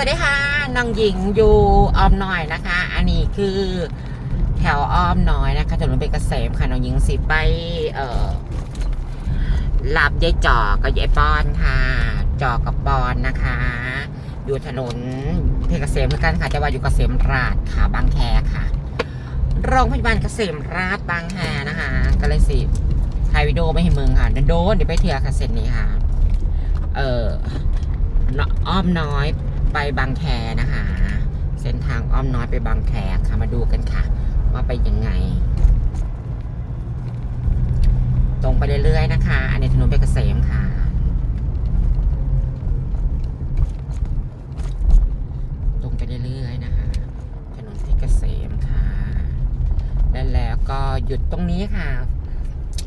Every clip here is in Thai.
สวัสดีค่ะน้องหญิงอยู่ออมน้อยนะคะ อันนี้คือแถวอ้อมน้อยนะคะถนนเป็นเกษมค่ะน้องหญิงสิไป เอ่อลาบยายจอกับยายปอนค่ะจอกับปอนนะคะ อยู่ถนนเพชรเกษมเหมือนกันค่ะแต่ว่าอยู่เกษมราชค่ะบางแคค่ะโรงพยาบาลเกษมราชบางแคนะคะก็เลยสิถ่ายวิดีโอไม่ให้มึงค่ะโดนเดี๋ยวไปเถื่อค่ะเส้นนี้ค่ะ เอออ้อมน้อย ไปบางแคนะคะ เส้นทางอ้อมน้อยไปบางแคค่ะมาดูกันค่ะ ว่าไปยังไง ตรงไปเรื่อยๆนะคะ อันนี้ถนนเพชรเกษมค่ะ ตรงไปเรื่อยๆนะคะ ถนนเพชรเกษมค่ะและแล้วก็หยุดตรงนี้ค่ะ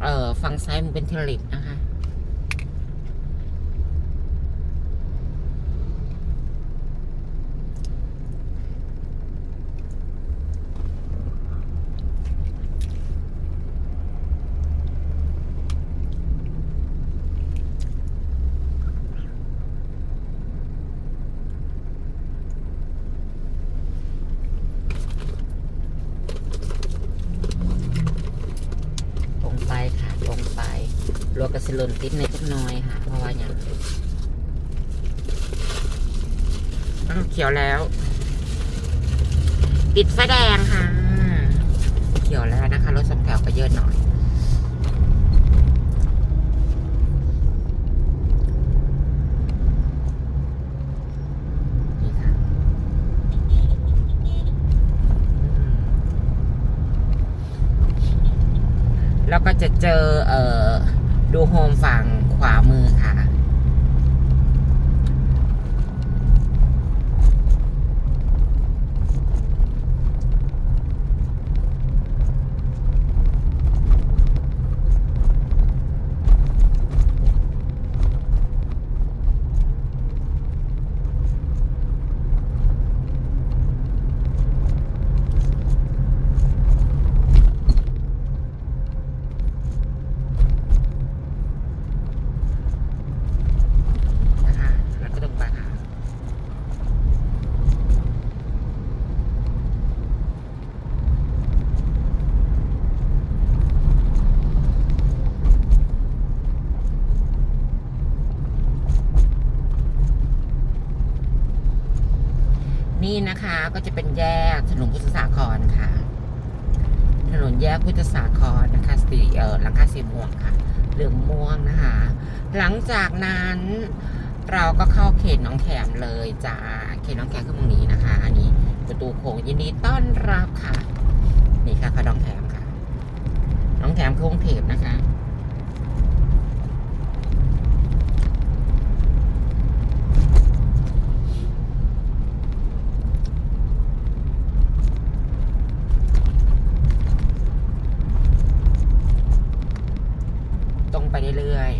เอ่อฝั่งซ้ายมันเป็นเทลิตนะคะ ตรงไปค่ะ ตรงไปรถกระสิลนติดในจักหน้อยค่ะ เพราะว่าอย่างอ้าวเขียวแล้ว ติดไฟแดงค่ะ เขียวแล้วนะคะ รถสองแถวก็เยอะหน่อย นี่ค่ะอืม แล้วก็จะเจอเอ่อดูโฮมฝั่งขวามือค่ะ นะคะ แล้วก็ตรงไปค่ะ นี่นะคะก็จะเป็นแยกถนนพุทธสาครค่ะ ถนนแยกพุทธสาครนะคะสีเออหลังคาสีม่วงค่ะเหลืองม่วงนะคะ หลังจากนั้นเราก็เข้าเขตหนองแขมเลยจ้าเขตหนองแขมคือตรงนี้นะคะ อันนี้ประตูโค้งยินดีต้อนรับค่ะ นี่ค่ะคือหนองแขมค่ะหนองแขมคือกรุงเทพนะคะ ตรงไปเรื่อย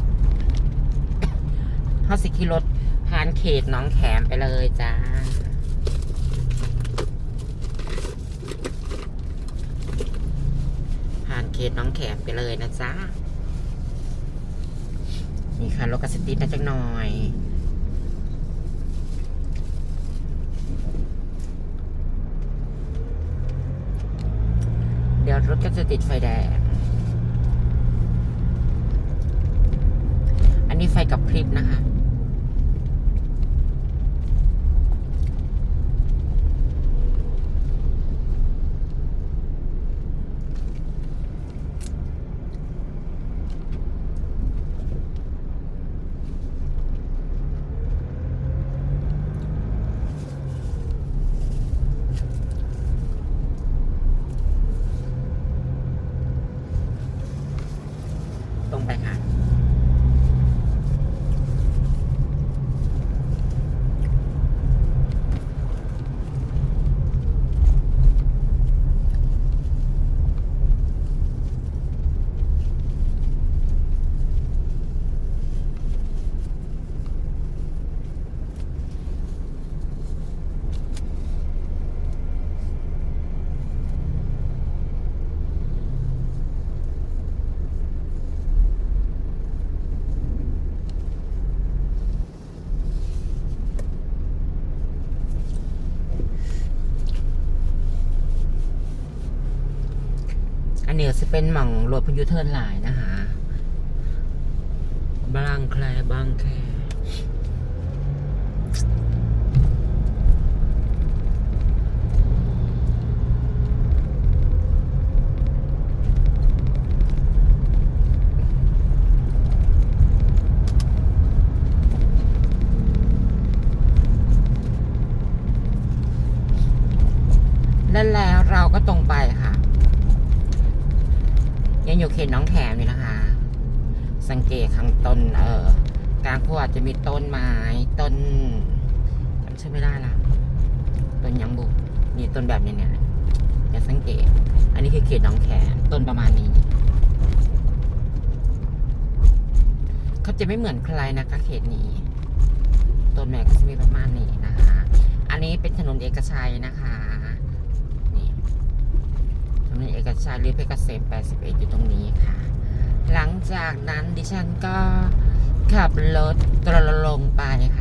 ๆเขา สิขี่รถผ่านเขตน้องแขมไปเลยจ้า ผ่านเขตน้องแขมไปเลยนะจ๊ะนี่ค่ะรถกระสติดนะจังหน่อยเดี๋ยวรถก็จะติดไฟแดง อันนี้ไฟกับพริบนะคะ ก็จะ เป็นหม่องรถพยูเทิร์นหลายนะคะบางแคลบางแค นั่นแล้วเราก็ตรงไปค่ะ ยังอยู่เข ตหน้องแขมอยู่นะคะ สังเกตข้างต้นเออกลางขวดจะมีต้นไม้ต้นจำชื่อไม่ได้ละต้นยังบุกนี่ต้นแบบนี้เนี่ยอย่าสังเกต อันนี้คือเขตหน้องแขมต้นประมาณนี้เขาจะไม่เหมือนใครนะคะเขตนี้ ต้นแม่ก็จะมีประมาณนี้นะคะ อันนี้เป็นถนนเอกชัยนะคะ อกชัยหรือเพชรเกษม81 อยู่ตรงนี้ค่ะ หลังจากนั้นดิฉันก็ขับรถตรลงไปค่ะ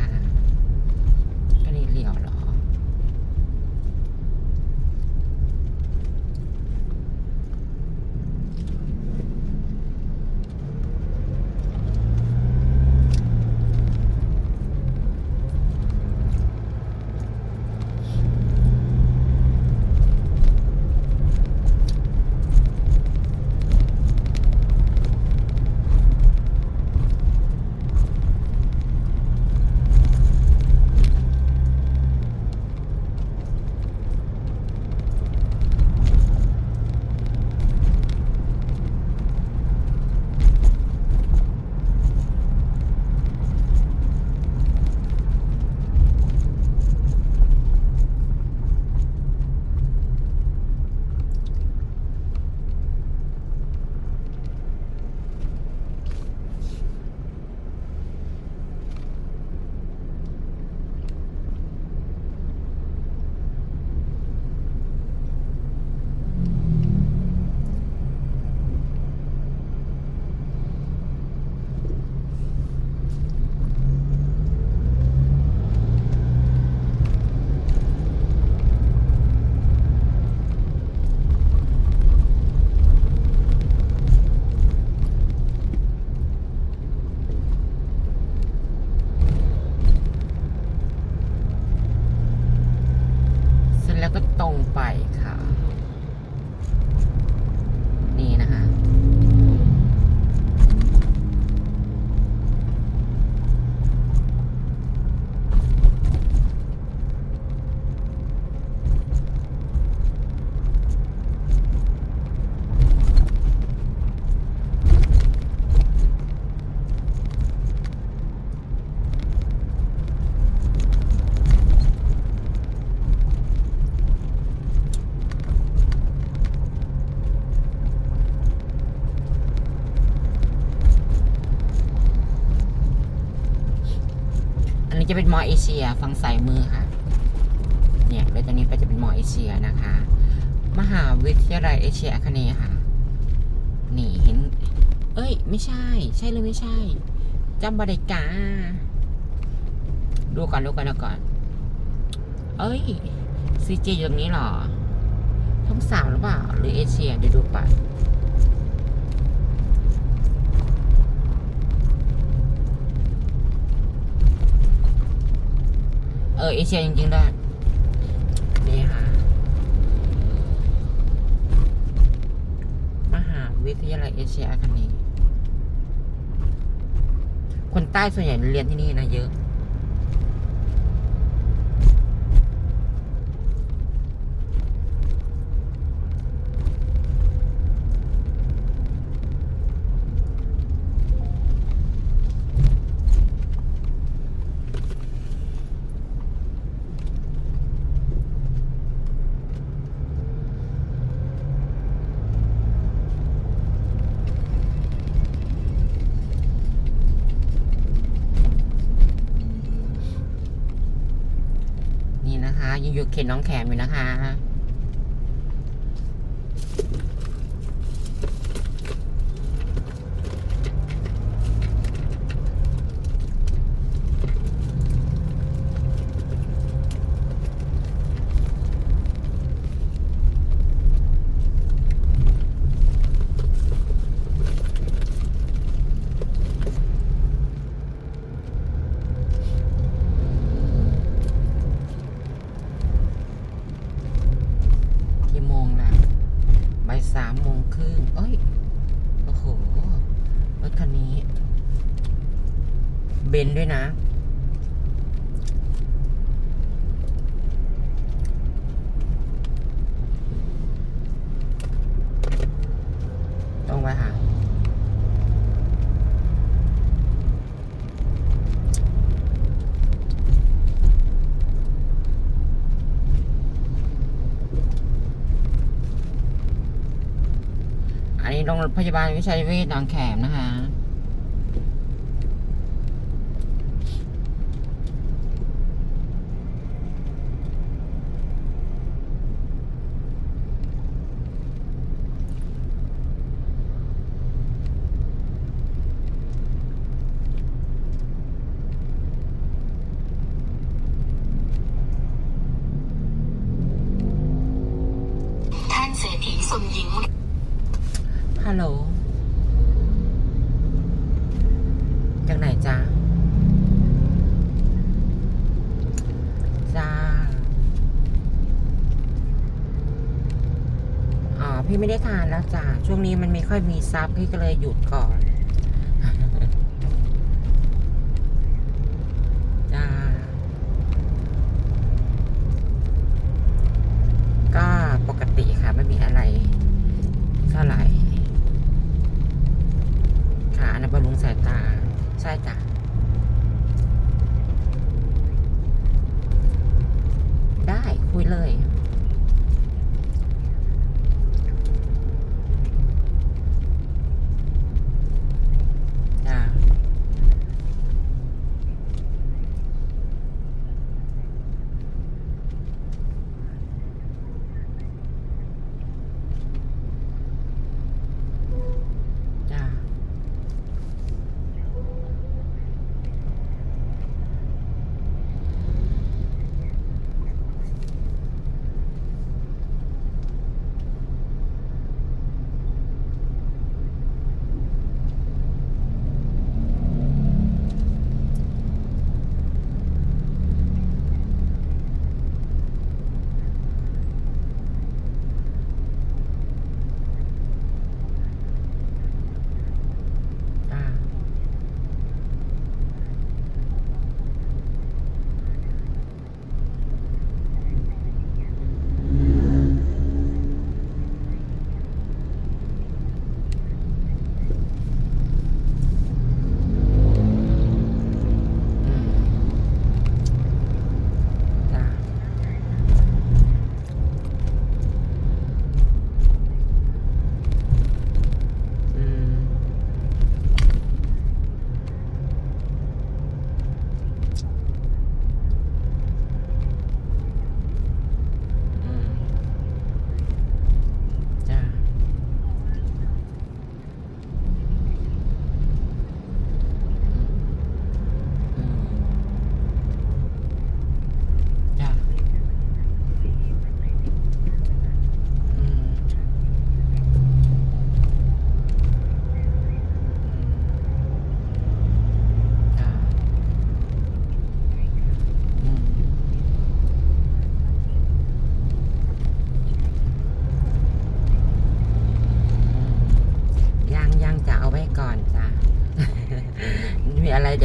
มอเอเชียฝั่งซ้ายมือค่ะ เนี่ยเลยตอนนี้ไปจะเป็นมอเอเชียนะคะ มหาวิทยาลัยเอเชียคเนค่ะ นี่เห็น เอ้ย ไม่ใช่ ใช่หรือไม่ใช่จำบริกา ดูก่อนดูก่อนดูก่อน เอ้ยซีจีอยู่ตรงนี้หรอ ท้องสามหรือเปล่า หรือเอเชียเดี๋ยวดูก่อน เออเอเชียจริงๆได้นี่ค่ะมหาวิทยาลัยเอเชียอาคเนย์คนใต้ส่วนใหญ่เรียนที่นี่นะเยอะ อยู่เขตน้องแขมอยู่นะคะ เบนซ์ ด้วยนะ ตรงไปค่ะ อันนี้โรงพยาบาลวิชัยเวชนองแขมนะคะ ท่านเศรษฐีสมหญิง ฮัลโหล จากไหนจ๊ะ จ้า อ๋อ พี่ไม่ได้ทานแล้วจ้ะ ช่วงนี้มันไม่ ค่อยมีซับพี่ก็เลยหยุดก่อน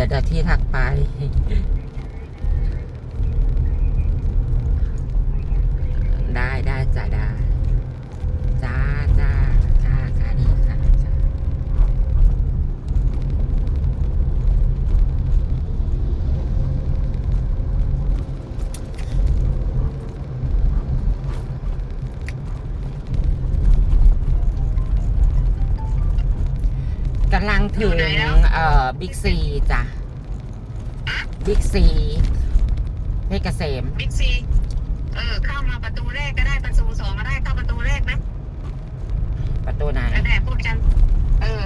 มีอะที่ทักไป ถึงเอ่อบิ๊กซีจ้ะบิ๊กซีเพชรเกษมบิ๊กซี เออ เข้ามาประตูแรกก็ได้ประตูสองก็ได้เข้าประตูแรกนะประตูไหนแล้วแต่พูดกันเออ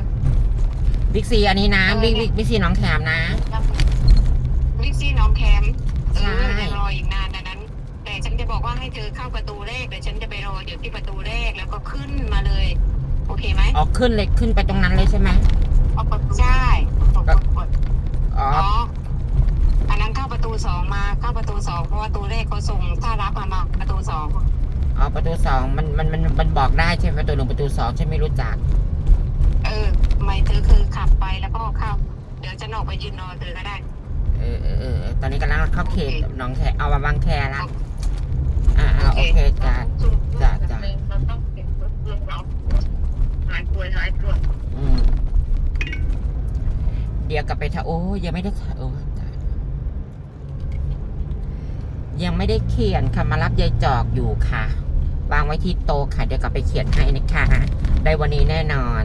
บิ๊กซีอันนี้นะบิ๊กบิ๊กบิ๊กซีหน้องแขมนะบิ๊กซีน้องแคมเอใช่อยังรออีกนานดังนั้น แต่ฉันจะบอกว่าให้เธอเข้าประตูแรกเดี๋ยวฉันจะไปรออยู่ที่ประตูแรกแล้วก็ขึ้นมาเลย โอเคไหมออกขึ้นเลยขึ้นไปตรงนั้นเลยใช่ไหม เอากดใช่กดกดกดอ๋ออ๋ออันนั้นเข้าประตูสองมาเข้าประตูสองเพราะว่าตัวเลขเขาส่งถ้ารับมามาประตูสองอ๋อประตูสองมันมันมันมันบอกได้ใช่ไหมประตูหนึ่งประตูสองฉันไม่รู้จัก เออไม่เธอคือขับไปแล้วก็เข้า เดี๋ยวฉันออกไปยืนรอเธอก็ได้ เออเออเออตอนนี้กำลังเข้าเขตหน้องแคเอามาบางแคละอ่าอ่าโอเคจ้าจ้ะจ้ะเราต้องเก็บรถเรื่องเราหายป่วยหายป่วยอืม เดี๋ยวกลับไปทะโอ้ยังไม่ได้โอ้ตายยังไม่ได้เขียนค่ะมารับยายจอกอยู่ค่ะ วางไว้ที่โต๊ะค่ะ เดี๋ยวกลับไปเขียนให้นะคะได้วันนี้แน่นอน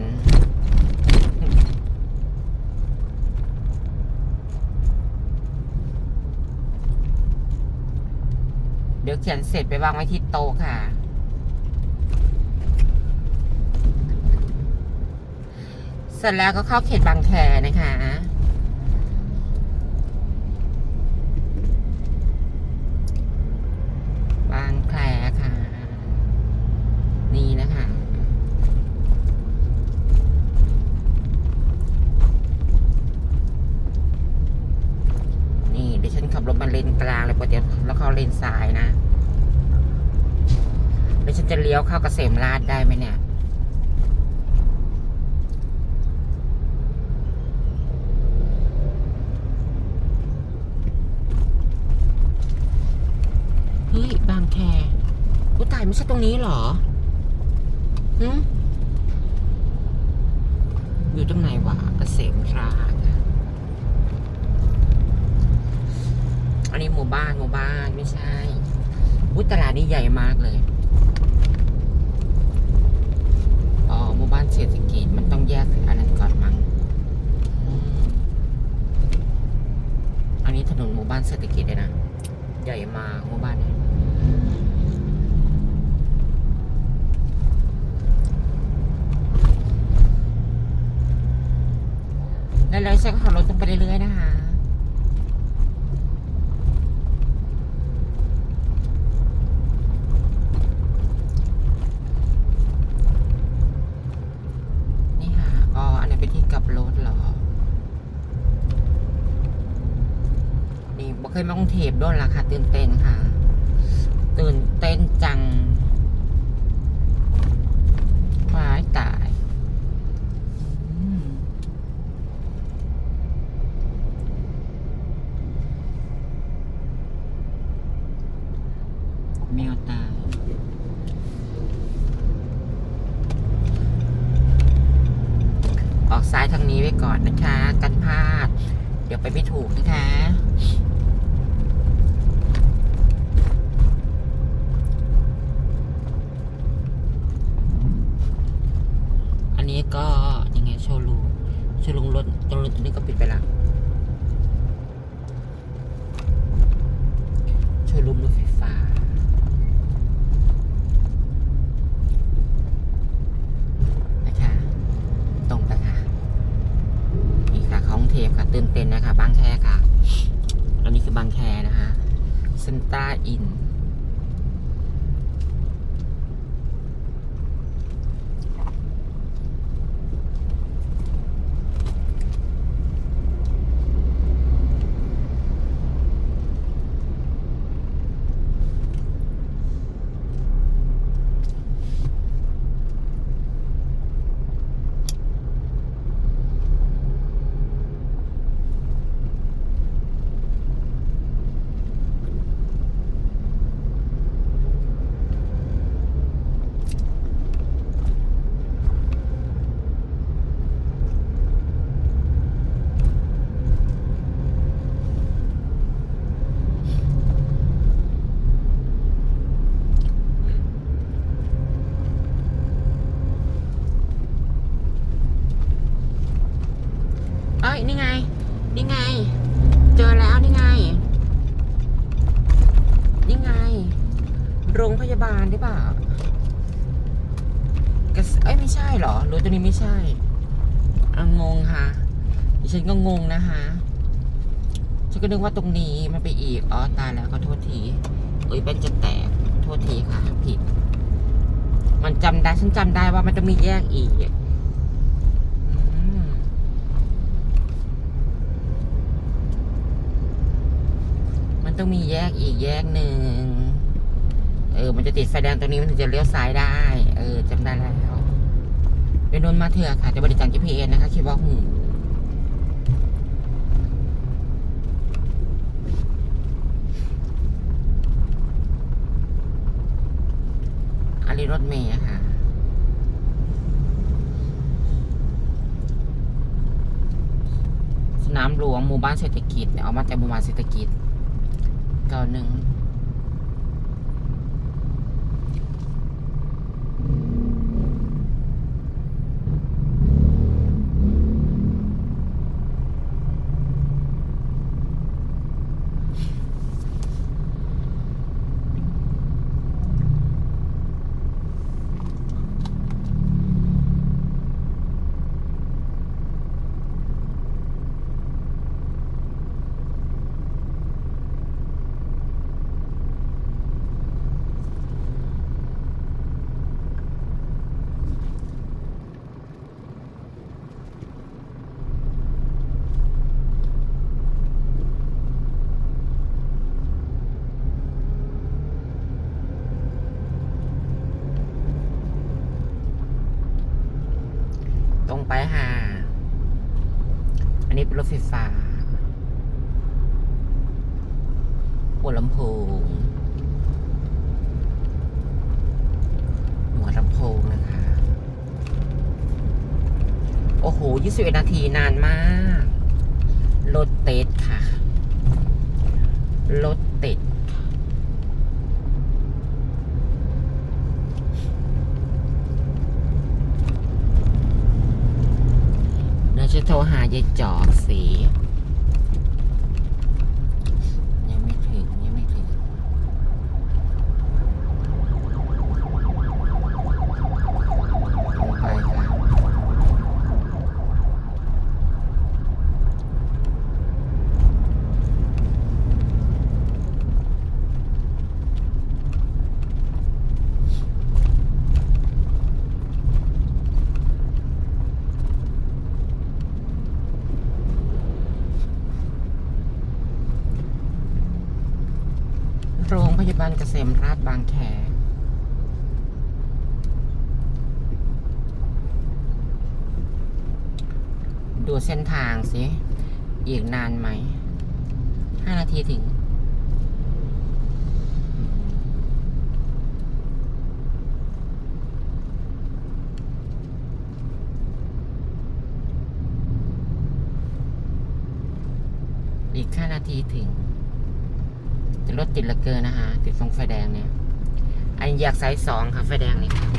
เดี๋ยวเขียนเสร็จไปวางไว้ที่โต๊ะค่ะ เสร็จแล้วก็เข้าเขตบางแคนะคะ บางแคค่ะ นี่นะคะ นี่เดี๋ยวฉันขับรถมาเลนกลางเลยปกติแล้วเข้าเลนซ้ายนะดี๋ยวฉันจะเลี้ยวเข้าเกษมราชได้ไหมเนี่ย เฮ้ย บาง แคอุตายไม่ใช่ตรงนี้เหรอหืมอยู่ตรงไหนวะเกษมราชอันนี้หมู่บ้านหมู่บ้านไม่ใช่อุตลาดนี้ใหญ่มากเลย อ๋อหมู่บ้านเศรษฐกิจมันต้องแยกอันนั้นก่อนมั้งอันนี้ถนนหมู่บ้านเศรษฐกิจเลยนะ ใหญ่มากหมู่บ้านเนี่ย แล้วเลยฉันก็ขับรถตรงไปเรื่อยๆนะคะนี่ค่ะอ๋ออันนี้เป็นที่ขับรถเหรอนี่บ่เคยมากรุงเทพโดนราคาตื่นเต้นค่ะ ตื่นเต้นจังวายตายอืมแมวตาย ออกซ้ายทางนี้ไว้ ก่อนนะคะ กันพลาด เดี๋ยวไปไม่ถูกนะคะอันนี้ก็ยังไงโชว์รูโชว์รูรถตรงรถตัวนี้ก็ปิดไปแล้วโชว์รูมรถไฟฟ้า นะคะ ตรงนะคะ นี่ค่ะของเทพค่ะตื่นเต้นนะคะ บางแคค่ะ อันนี้คือบางแคนะคะเซนต้าอิน เอ้ย นี่ไง นี่ไง เจอแล้วนี่ไง นี่ไง โรง พยาบาลหรือเปล่ากระสเอ้ยไม่ใช่เหรอรถตัวนี้ไม่ใช่อะงงค่ะดิฉันก็งงนะคะฉันก็นึกว่าตรงนี้มันไปอีกอ๋อตายแล้วก็โทษทีเอ้ยเป็นจะแตกโทษทีค่ะ ผิด มันจำได้ฉันจำได้ว่ามันจะมีแยกอีกมันต้องมีแยกอีกแยกหนึ่ง เออ มันจะติดไฟแดงตรงนี้มันถึงจะเลี้ยวซ้ายได้ เออจำได้แล้วเป็นนนมาเถอะค่ะจะบริจาค GPS นะคะคิดว่าหูอันนี้รถเมย์ค่ะสนามหลวงหมู่บ้านเศรษฐกิจ เอามาจากหมู่บ้านเศรษฐกิจเก่าหนึ่ง ไปหา อันนี้เป็นรถไฟฟ้าหัวลำโพงหัวลำโพงนะคะ โอ้โห21นาทีนานมาก รถเติดค่ะ รถติด เดี๋ยวจะ โทรหายายจอกสี ยังไม่ถึง ยังไม่ถึง ลงไปค่ะ โรงพยาบาล เกษมราชบางแคดูเส้นทางสิ อีกนานไหม ห้านาทีถึง อีกห้านาทีถึง รถติดเหลือเกินนะคะติดตรงไฟแดงเนี่ย อันนี้แยกสายสองค่ะไฟแดงนี่ค่ะ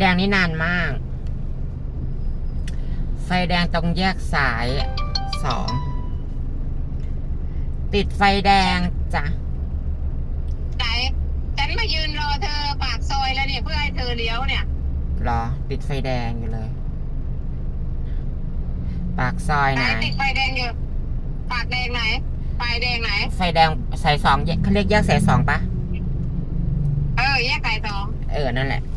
แดงนี่นานมาก ไฟแดงตรงแยกสายสอง ติดไฟแดงจ้ะไหนฉันมายืนรอเธอปากซอยแล้วเนี่ยเพื่อให้เธอเลี้ยวเนี่ยรอ ติดไฟแดงอยู่เลย ปากซอยไหนไหนติดไฟแดงอยู่ปากแดงไหน ไฟแดงไหน ไฟแดงสายสองแยกเขาเรียกแยกสายสองปะเออ แยกไก่สอง เออ นั่นแหละอะ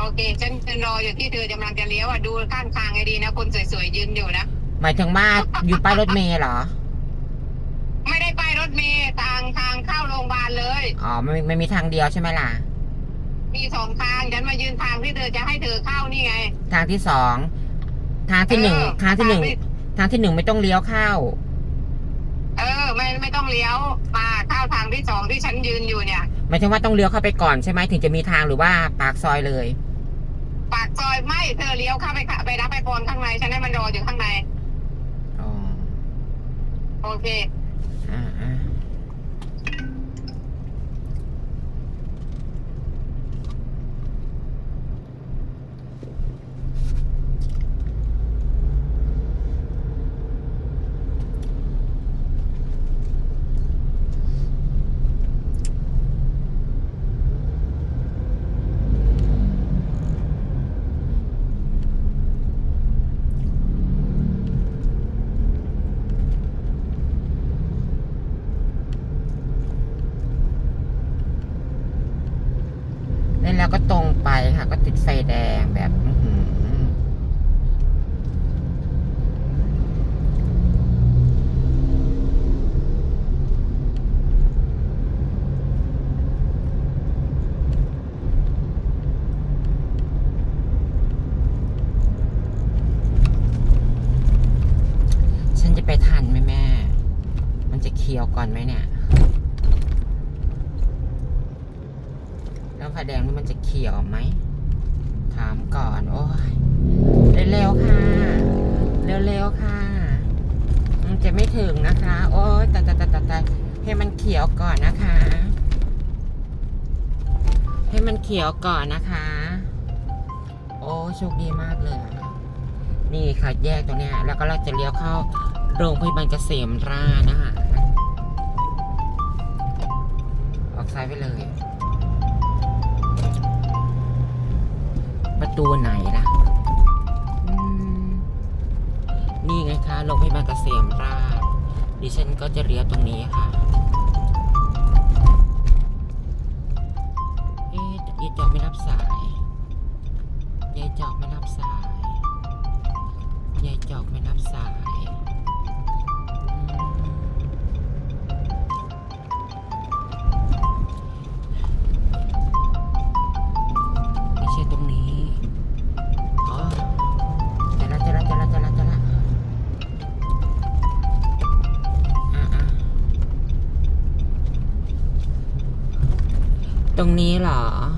โอเคฉันฉันรออยู่ที่เธอกำลังจะเลี้ยวอะดูข้างทางให้ดีนะคนสวยๆยืนอยู่นะ หมายถึงว่าอยู่ป้ายรถเมล์เหรอ ไม่ได้ไปรถเมล์ทางทางเข้าโรงพยาบาลเลย อ๋อไม่ไม่มีทางเดียวใช่ไหมล่ะ มีสองทางฉันมายืนทางที่เธอจะให้เธอเข้านี่ไง ทางที่สอง ทางที่หนึ่งเออทางที่หนึ่งทางที่ ทางที่หนึ่งไม่ต้องเลี้ยวเข้า เออ ไม่ไม่ต้องเลี้ยวมาเข้าทางที่สองที่ฉันยืนอยู่เนี่ย หมายถึงว่าต้องเลี้ยวเข้าไปก่อนใช่ไหมถึงจะมีทางหรือว่าปากซอยเลย ปากซอยไม่เธอเลี้ยวเข้าไปค่ะไปรับไปปอนข้างในฉันให้มันรออยู่ข้างใน อ๋อ โอเค ลี้ยวก่อนไหมเนี่ย แล้วไฟแดงนี่มันจะเขียวไหม ถามก่อน โอ้ย เร็วๆค่ะ เร็วๆค่ะ มันจะไม่ถึงนะคะ โอ้ยตายตายตายตายตายให้มันเขียวก่อนนะคะ ให้มันเขียวก่อนนะคะ โอ้โชคดีมากเลย นี่ค่ะแยกตรงเนี้ย แล้วก็เราจะเลี้ยวเข้าโรงพยาบาลเกษมราษฎร์นะคะ ซ้ายไปเลย ประตูไหนล่ะ นี่ไงคะโรงพยาบาลเกษมราษฎร์ดิฉันก็จะเลี้ยวตรงนี้ค่ะเอ๊ะยายจอกไม่รับสายยายจอกไม่รับสายยายจอกไม่รับสาย รงนี้เหรอ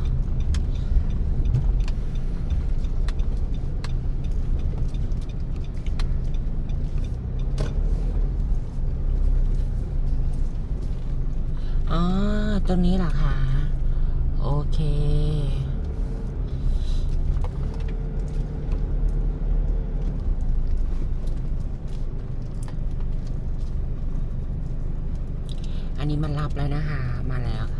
อ๋อตรงนี้เหรอคะ โอเคอันนี้มันรับแล้วนะคะ มาแล้วค่ะ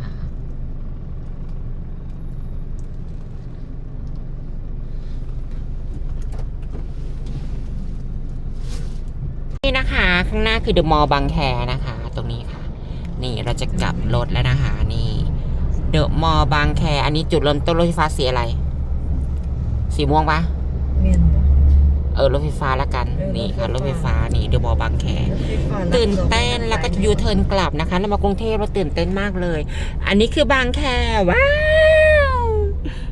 นี่นะคะ ข้างหน้าคือเดอะมอลล์บางแคนะคะ ตรงนี้ค่ะ นี่เราจะกลับรถแล้วนะคะ นี่เดอะมอลล์บางแค อันนี้จุดเริ่มต้นรถไฟฟ้าสีอะไร สีม่วงปะเมียนบ่เออรถไฟฟ้าละกันเออนี่ค่ะรรถถไฟไฟฟ้าฟ้านี่เดอะมอลล์บางแครถไฟฟ้าลัดตื่นเต้นลงแล้วก็ยูเทิร์นกลับนะคะแล้วมากรุงเทพเราตื่นเต้นมากเลย อันนี้คือบางแคว้าว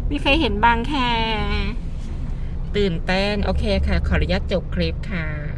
มีใครเห็นบางแคตื่นเต้น โอเคค่ะ ขออนุญาตจบคลิปค่ะ